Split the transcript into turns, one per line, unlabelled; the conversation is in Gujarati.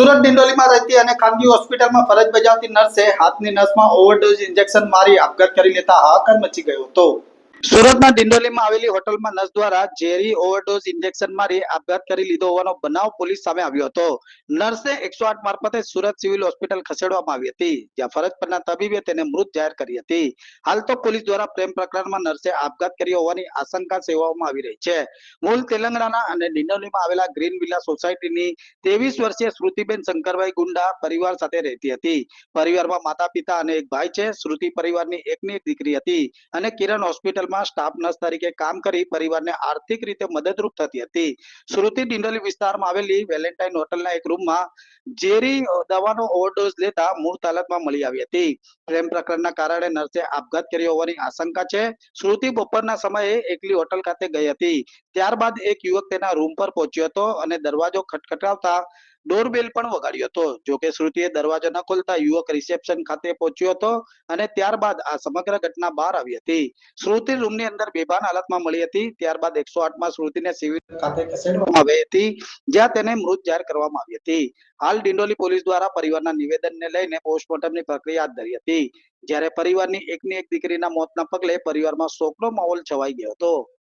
સુરત ડિંડોલીમાં રહેતી અને ખાનગી હોસ્પિટલમાં ફરજ બજાવતી નર્સે હાથની નસમાં ઓવરડોઝ ઇન્જેક્શન મારી આપઘાત કરી લેતા હાહાકાર મચી ગયો હતો. સુરતના ડિંડોલીમાં આવેલી હોટલમાં નર્સ દ્વારા ઝેરી ઓવરડોઝ ઇન્જેક્શન મારી આપઘાત કરી લીધો હોવાનો બનાવ પોલીસ સામે આવ્યો હતો. નર્સે એકસો આઠ મારફતે સુરત સિવિલ હોસ્પિટલ ખસેડવામાં આવી હતી, જ્યાં ફરજ પરના તબીબે તેને મૃત જાહેર કરી હતી. હાલ તો પોલીસ દ્વારા પ્રેમ પ્રકરણમાં નર્સે આપઘાત કર્યો હોવાની આશંકા સેવામાં આવી રહી છે. મૂળ તેલંગાણા અને ડિંડોલીમાં આવેલા ગ્રીન વિલા સોસાયટીની ત્રેવીસ વર્ષીય શ્રુતિબેન શંકરભાઈ ગુંડા પરિવાર સાથે રહેતી હતી. પરિવારમાં માતા પિતા અને એક ભાઈ છે. શ્રુતિ પરિવારની એકની દીકરી હતી અને કિરણ હોસ્પિટલમાં સ્ટાફ નર્સ તરીકે કામ કરી પરિવારને આર્થિક રીતે મદદરૂપ થતી હતી. શ્રુતિ ડિંડોલી વિસ્તારમાં આવેલી વેલેન્ટાઇન હોટલના એક રૂમમાં ઝેરી દવાનો ઓવરડોઝ લેતા મૂળ હાલતમાં મળી આવી હતી. પ્રેમ પ્રકરણના કારણે નર્સે આપઘાત કર્યો હોવાની આશંકા છે. શ્રુતિ બપોરના સમયે એકલી હોટલ ખાતે ગઈ હતી. ત્યારબાદ એક યુવક તેના રૂમ પર પહોંચ્યો હતો અને દરવાજો ખટખટાવતા ડોરબેલ પણ વગાડ્યો હતો. જોકે શ્રુતિએ દરવાજો ન ખોલતા યુવક રિસેપ્શન ખાતે પહોંચ્યો હતો અને ત્યારબાદ આ સમગ્ર ઘટના બહાર આવી હતી. શ્રુતિ રૂમની અંદર બેભાન હાલતમાં મળી હતી. ત્યારબાદ એકસો આઠમાં શ્રુતિને સિવિલ ખાતે ખસેડવામાં આવી હતી, જ્યાં તેને મૃત જાહેર કરવામાં આવી હતી. હાલ ડિંડોલી પોલીસ દ્વારા પરિવારના નિવેદનને લઈને પોસ્ટમોર્ટમની પ્રક્રિયા હાથ ધરી હતી. જ્યારે પરિવારની એકની એક દીકરીના મોતના પગલે પરિવારમાં શોકનો માહોલ છવાઈ ગયો હતો.